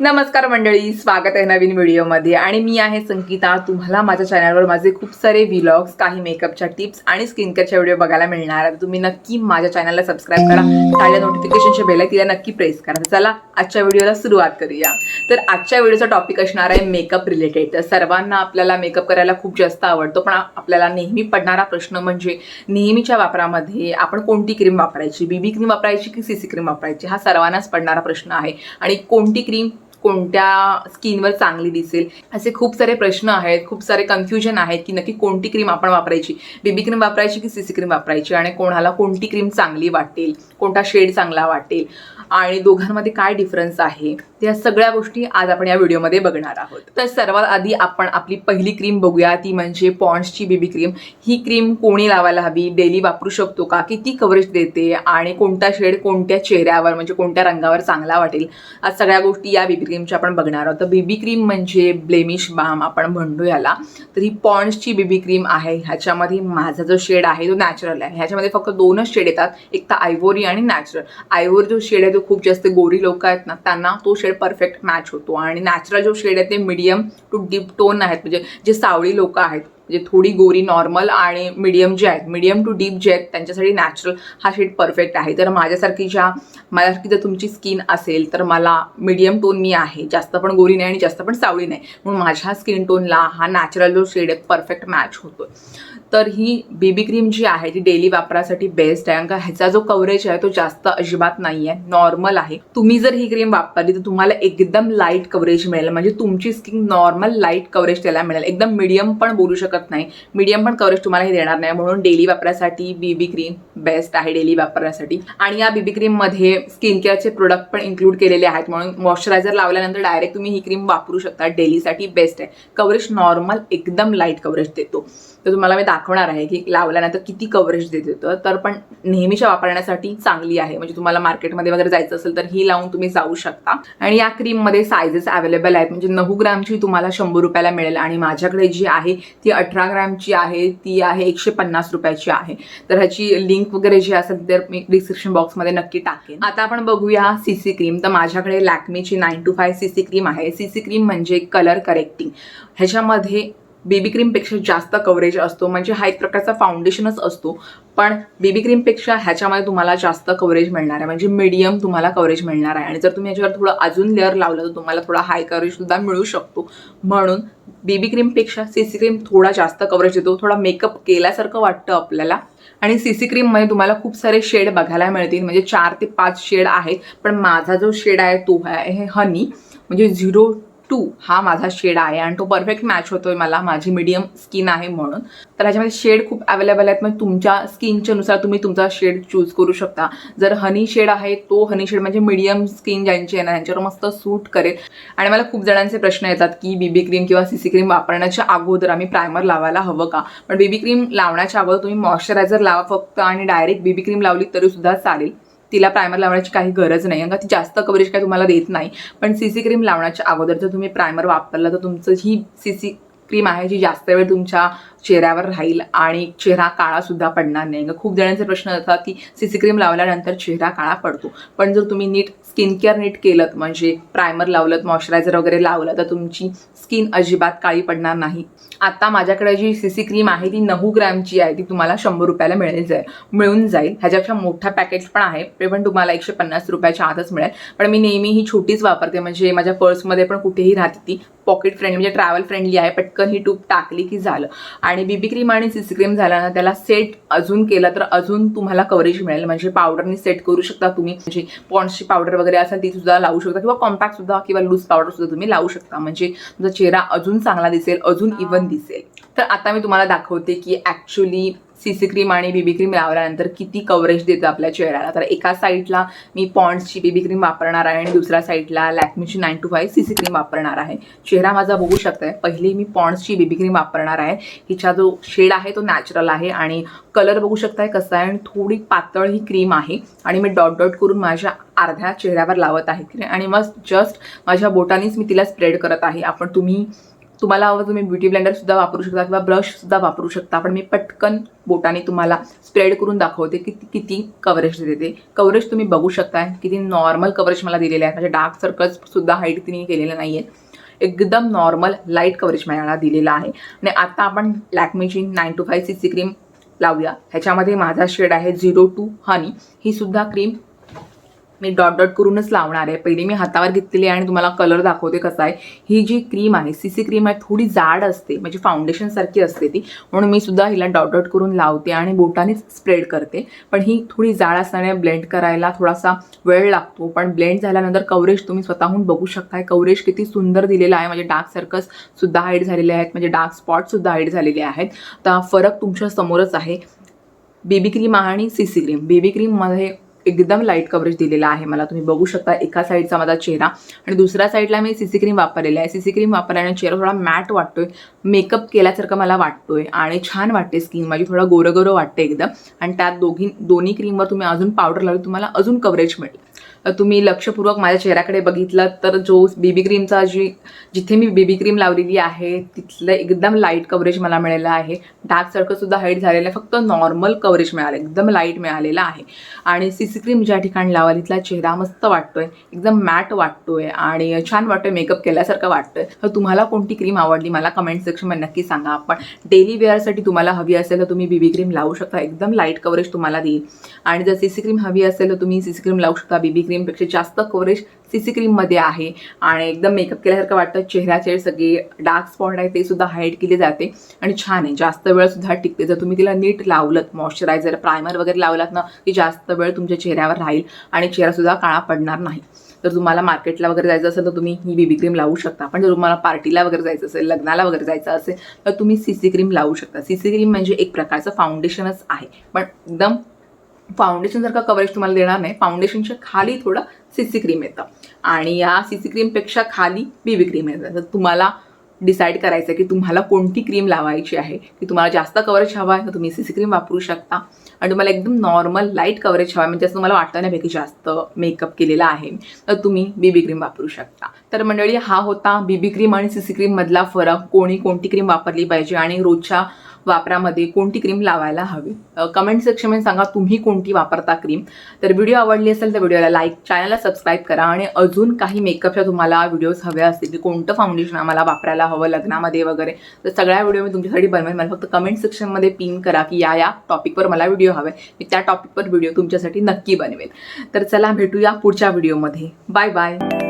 नमस्कार मंडळी स्वागत आहे नवीन व्हिडिओमध्ये. आणि मी आहे संगीता तुम्हाला माझ्या चॅनलवर माझे खूप सारे व्लॉग्स काही मेकअपच्या टिप्स आणि स्किन केअरच्या व्हिडिओ बघायला मिळणार आहेत तुम्ही नक्की माझ्या चॅनलला सबस्क्राईब करा. साईडला नोटिफिकेशनच्या बेल आहे तिला नक्की प्रेस करा. चला आजच्या व्हिडिओला सुरुवात करूया. तर आजच्या व्हिडिओचा टॉपिक असणार आहे मेकअप रिलेटेड तर सर्वांना आपल्याला मेकअप करायला खूप जास्त आवडतो पण आपल्याला नेहमी पडणारा प्रश्न म्हणजे नेहमीच्या वापरामध्ये आपण कोणती क्रीम वापरायची? बीबी क्रीम वापरायची की सीसी क्रीम वापरायची? हा सर्वांनाच पडणारा प्रश्न आहे. आणि कोणती क्रीम कोणत्या स्किनवर चांगली दिसेल? असे खूप सारे प्रश्न आहेत खूप सारे कन्फ्युजन आहेत की नक्की कोणती क्रीम आपण वापरायची? बेबी क्रीम वापरायची की सीसी क्रीम वापरायची? आणि कोणाला कोणती क्रीम चांगली वाटेल? कोणता शेड चांगला वाटेल? आणि दोघांमध्ये काय डिफरन्स आहे त्या सगळ्या गोष्टी आज आपण या व्हिडिओमध्ये बघणार आहोत. तर सर्वात आधी आपण आपली पहिली क्रीम बघूया ती म्हणजे पॉन्ड्सची बेबी क्रीम ही क्रीम कोणी लावायला हवी? डेली वापरू शकतो का? किती कव्हरेज देते? आणि कोणता शेड कोणत्या चेहऱ्यावर म्हणजे कोणत्या रंगावर चांगला वाटेल? आज सगळ्या गोष्टी या बेबी क्रीमच्या आपण बघणार आहोत. तर बेबी क्रीम म्हणजे ब्लेमिश बाम आपण म्हणतो याला. तर ही पॉन्ड्सची बेबी क्रीम आहे. ह्याच्यामध्ये माझा जो शेड आहे तो नॅचरल आहे. ह्याच्यामध्ये फक्त दोनच शेड येतात. एक तर आयव्होरी आणि नॅचरल आयव्होरी जो शेड आहे तो खूप जास्त गोरी लोक आहेत ना त्यांना तो शेड परफेक्ट मॅच होतो. आणि नॅचरल जो शेड आहे ते मिडियम टू डीप टोन आहेत. म्हणजे जे सावळी लोक आहेत म्हणजे थोडी गोरी नॉर्मल आणि मीडियम जे आहेत मीडियम टू डीप जे आहेत त्यांच्यासाठी नॅचरल हा शेड परफेक्ट आहे. तर माझ्यासारखी ज्या माझ्यासारखी जर तुमची स्किन असेल तर मला मीडियम टोन मी आहे. जास्त पण गोरी नाही आणि जास्त पण सावळी नाही. म्हणून माझ्या स्किन टोनला हा नॅचरल जो शेड आहे परफेक्ट मॅच होतो तर ही बेबी क्रीम जी आहे ती डेली वापरासाठी बेस्ट आहे. कारण का ह्याचा जो कव्हरेज आहे तो जास्त अजिबात नाही आहे नॉर्मल आहे. तुम्ही जर ही क्रीम वापरली तर तुम्हाला एकदम लाइट कव्हरेज मिळेल. म्हणजे तुमची स्किन नॉर्मल लाइट कव्हरेज त्याला मिळेल. एकदम मीडियम पण बोलू शकत नाही. मीडियम पण कव्हरेज तुम्हाला हे देणार नाही. म्हणून डेली वापरासाठी बीबी क्रीम बेस्ट आहे डेली वापरण्यासाठी. आणि या बीबी क्रीममध्ये स्किन केअरचे प्रोडक्ट पण इन्क्लूड केलेले आहेत. म्हणून मॉइश्चरायझर लावल्यानंतर डायरेक्ट तुम्ही ही क्रीम वापरू शकता. डेलीसाठी बेस्ट आहे. कव्हरेज नॉर्मल एकदम लाइट कव्हरेज देतो. तर तुम्हाला मी दाखवणार आहे की लावल्यानंतर किती कव्हरेज देत होतं. तर पण नेहमीच्या वापरण्यासाठी चांगली आहे. म्हणजे तुम्हाला मार्केटमध्ये वगैरे जायचं असेल तर ही लावून तुम्ही जाऊ शकता. आणि या क्रीममध्ये सायझेस अवेलेबल आहेत. म्हणजे नऊ ग्रामची तुम्हाला शंभर रुपयाला मिळेल. आणि माझ्याकडे जी आहे ती अठरा ग्रामची आहे ती आहे एकशे पन्नास रुपयाची आहे. तर ह्याची लिंक वगैरे जी असेल तर मी डिस्क्रिप्शन बॉक्समध्ये नक्की टाकेन. आता आपण बघूया सीसी क्रीम तर माझ्याकडे लॅक्मीची nine to five CC cream आहे. सीसी क्रीम म्हणजे कलर करेक्टिंग ह्याच्यामध्ये बेबी क्रीमपेक्षा जास्त कव्हरेज असतो. म्हणजे हा एक प्रकारचा फाउंडेशनच असतो. पण बेबी क्रीमपेक्षा ह्याच्यामध्ये तुम्हाला जास्त कव्हरेज मिळणार आहे. म्हणजे मीडियम तुम्हाला कव्हरेज मिळणार आहे. आणि जर तुम्ही याच्यावर थोडं अजून लेअर लावलं तर तुम्हाला थोडा हाय कव्हरेजसुद्धा मिळू शकतो. म्हणून बेबी क्रीमपेक्षा सी सी क्रीम थोडा जास्त कव्हरेज देतो थोडा मेकअप केल्यासारखं वाटतं आपल्याला. आणि सी सी क्रीममध्ये तुम्हाला खूप सारे शेड बघायला मिळतील. म्हणजे चार ते पाच शेड आहेत. पण माझा जो शेड आहे तो आहे हनी म्हणजे झिरो टू हा माझा शेड आहे आणि तो परफेक्ट मॅच होतोय मला. माझी मीडियम स्किन आहे म्हणून. तर ह्याच्यामध्ये शेड खूप अवेलेबल आहेत. म्हणजे तुमच्या स्किनच्या नुसार तुम्ही तुमचा शेड चूज करू शकता. जर हनी शेड आहे तो हनी शेड म्हणजे मीडियम स्किन ज्यांची आहे ना त्यांच्यावर मस्त सूट करेल. आणि मला खूप जणांचे प्रश्न येतात की बीबी क्रीम किंवा सीसी क्रीम वापरण्याच्या अगोदर आम्ही प्रायमर लावायला हवं का? पण बीबी क्रीम लावण्याच्या अगोदर तुम्ही मॉइश्चरायझर लावा फक्त आणि डायरेक्ट बीबी क्रीम लावली तरी सुद्धा चालेल. तिला प्रायमर लावण्याची काही गरज नाही. कारण का ती जास्त कव्हरेज काय तुम्हाला देत नाही. पण सी सी क्रीम लावण्याच्या अगोदर जर तुम्ही प्रायमर वापरला तर तुमचं ही सी सी क्रीम आहे जी जास्त वेळ तुमच्या चेहऱ्यावर राहील आणि चेहरा काळा सुद्धा पडणार नाही. खूप जणांचे प्रश्न असतात की सीसी क्रीम लावल्यानंतर चेहरा काळा पडतो. पण जर तुम्ही नीट स्किन केअर नीट केलं म्हणजे प्रायमर लावलं मॉइश्चरायझर वगैरे लावलं तर तुमची स्किन अजिबात काळी पडणार नाही. आता माझ्याकडे जी सीसी क्रीम आहे ती नऊ ग्रॅमची आहे ती तुम्हाला शंभर रुपयाला मिळेल जाईल मिळून जाईल. ह्याच्यापेक्षा मोठा पॅकेज पण आहे ते पण तुम्हाला एकशे पन्नास रुपयाच्या आतच मिळेल. पण मी नेहमी ही छोटीच वापरते म्हणजे माझ्या पर्समध्ये पण कुठेही राहते ती. पॉकेट फ्रेंडली म्हणजे ट्रॅव्हल फ्रेंडली आहे पटकन ही टूप टाकली की झालं. आणि बीबी क्रीम आणि सीसी क्रीम झाला ना त्याला सेट अजून केलं तर अजून तुम्हाला कव्हरेज मिळेल. म्हणजे पावडरनी सेट करू शकता तुम्ही. म्हणजे पॉन्ड्सची पावडर वगैरे असेल ती सुद्धा लावू शकता. किंवा कॉम्पॅक्ट सुद्धा किंवा लूज पावडर सुद्धा तुम्ही लावू शकता. म्हणजे तुमचा चेहरा अजून चांगला दिसेल अजून इवन दिसेल. तर आता मी तुम्हाला दाखवते की ॲक्च्युली सीसी क्रीम आणि बीबी क्रीम लावल्यानंतर किती कव्हरेज देतं आपल्या चेहऱ्याला? तर एका साईडला मी पॉन्ड्सची बीबी क्रीम वापरणार आहे आणि दुसऱ्या साईडला लॅक्मीची nine two five CC cream वापरणार आहे. चेहरा माझा बघू शकताय. पहिली मी पॉन्ड्सची बीबी क्रीम वापरणार आहे. हिचा जो शेड आहे तो नॅचरल आहे आणि कलर बघू शकताय कसा आहे आणि थोडी पातळ ही क्रीम आहे. आणि मी डॉट डॉट करून माझ्या अर्ध्या चेहऱ्यावर लावत आहे. आणि मग जस्ट माझ्या बोटानेच मी तिला स्प्रेड करत आहे. आपण तुम्ही तुम्हाला हवं तुम्ही ब्युटी ब्लेंडरसुद्धा वापरू शकता किंवा ब्रशसुद्धा वापरू शकता. पण मी पटकन बोटाने तुम्हाला स्प्रेड करून दाखवते की किती कव्हरेज देते कव्हरेज तुम्ही बघू शकता. किती नॉर्मल कव्हरेज मला दिलेले आहे म्हणजे डार्क सर्कल्ससुद्धा हाईट तिने केलेले नाही आहेत एकदम नॉर्मल लाइट कव्हरेज मला दिलेला आहे. आणि आता आपण लॅकमेची nine two five C C cream लावूया. ह्याच्यामध्ये माझा शेड आहे झिरो टू हनी ही सुद्धा क्रीम मी डॉट डॉट करूनच लावणार आहे. पहिले मी हातावर घेतलेली आहे आणि तुम्हाला कलर दाखवते कसा आहे. ही जी क्रीम आहे सी सी क्रीम आहे थोडी जाड असते. म्हणजे फाउंडेशनसारखी असते ती. म्हणून मी सुद्धा हिला डॉट डॉट करून लावते आणि बोटानेच स्प्रेड करते. पण ही थोडी जाड असल्याने ब्लेंड करायला थोडासा वेळ लागतो. पण ब्लेंड झाल्यानंतर कवरेज तुम्ही स्वतःहून बघू शकताय. कवरेज किती सुंदर दिलेलं आहे. म्हणजे डार्क सर्कस सुद्धा हाईड झालेले आहेत. म्हणजे डार्क स्पॉटसुद्धा हाईड झालेले आहेत. तर फरक तुमच्या समोरच आहे. बेबी क्रीम आणि सी सी क्रीम बेबी क्रीममध्ये एकदम लाइट कव्हरेज दिलेला आहे. मला तुम्ही बघू शकता एका साईडचा माझा चेहरा आणि दुसऱ्या साईडला मी सी सी क्रीम वापरलेला आहे. सी सी क्रीम वापरल्याने चेहरा थोडा मॅट वाटतोय मेकअप केल्यासारखं मला वाटतोय आणि छान वाटते स्किन माझी थोडं गोरं गोरं वाटते एकदम. आणि त्यात दोघी दोन्ही क्रीमवर तुम्ही अजून पावडर लावली तुम्हाला अजून कव्हरेज मिळेल. तुम्ही लक्षपूर्वक माझ्या चेहऱ्याकडे बघितलं तर जो बेबी क्रीमचा जी जिथे मी बेबी क्रीम लावलेली आहे तिथलं एकदम लाइट कव्हरेज मला मिळालं आहे. डार्क सर्कलसुद्धा हाईट झालेलं आहे. फक्त नॉर्मल कव्हरेज मिळालं एकदम लाइट मिळालेलं आहे. आणि सी सी क्रीम ज्या ठिकाणी लावा तिथला चेहरा मस्त वाटतोय. एकदम मॅट वाटतोय आणि छान वाटतोय मेकअप केल्यासारखं वाटतोय. तर तुम्हाला कोणती क्रीम आवडली मला कमेंट सेक्शनमध्ये नक्की सांगा. पण डेली वेअरसाठी तुम्हाला हवी असेल तर तुम्ही बीबी क्रीम लावू शकता. एकदम लाइट कव्हरेज तुम्हाला देईल. आणि जर सी सी क्रीम हवी असेल तर तुम्ही सी सी क्रीम लावू शकता बीबी क्रीम क्रीमपेक्षा जास्त कव्हरेज सी सी क्रीममध्ये आहे. आणि एकदम मेकअप केल्यासारखं वाटतं. चेहऱ्याचे सगळे डार्क स्पॉट आहे ते सुद्धा हाईड केले जाते. आणि छान आहे. जास्त वेळ सुद्धा टिकते. जर तुम्ही तिला नीट लावलं मॉइश्चरायझर प्रायमर वगैरे लावलात ना की जास्त वेळ तुमच्या चेहऱ्यावर राहील आणि चेहरासुद्धा काळा पडणार नाही. तर तुम्हाला मार्केटला वगैरे जायचं असेल तर तुम्ही ही बीबी क्रीम लावू शकता. पण जर तुम्हाला पार्टीला वगैरे जायचं असेल लग्नाला वगैरे जायचं असेल तर तुम्ही सी सी क्रीम लावू शकता. सी सी क्रीम म्हणजे एक प्रकारचं फाउंडेशनच आहे. पण एकदम फाउंडेशन जर का कव्हरेज तुम्हाला देणार नाही फाउंडेशनच्या खाली थोडं सी सी क्रीम येतं. आणि या सी सी क्रीमपेक्षा खाली बीबी क्रीम येतं. तर तुम्हाला डिसाईड करायचं आहे की तुम्हाला कोणती क्रीम लावायची आहे की तुम्हाला जास्त कव्हरेज हवा आहे तर तुम्ही सी सी क्रीम वापरू शकता. आणि तुम्हाला एकदम नॉर्मल लाइट कव्हरेज हवा आहे म्हणजे असं तुम्हाला वाटतं नाही जास्त मेकअप केलेला आहे तर तुम्ही बीबी क्रीम वापरू शकता. तर मंडळी हा होता बीबी क्रीम आणि सी सी क्रीममधला फरक. कोणी कोणती क्रीम वापरली पाहिजे आणि रोजच्या वापरामध्ये कोणती क्रीम लावायला हवी? कमेंट सेक्शनमध्ये सांगा तुम्ही कोणती वापरता क्रीम तर व्हिडिओ आवडली असेल तर व्हिडिओला लाईक चॅनलला सबस्क्राईब करा आणि अजून काही मेकअपच्या तुम्हाला व्हिडिओज हवे असतील की कोणतं फाउंडेशन आम्हाला वापरायला हवं लग्नामध्ये वगैरे तर सगळ्या व्हिडिओ मी तुमच्यासाठी बनवेन. मला फक्त कमेंट सेक्शनमध्ये पिन करा की या या टॉपिकवर मला व्हिडिओ हवे मी त्या टॉपिकवर व्हिडिओ तुमच्यासाठी नक्की बनवेल तर चला भेटूया पुढच्या व्हिडिओमध्ये बाय बाय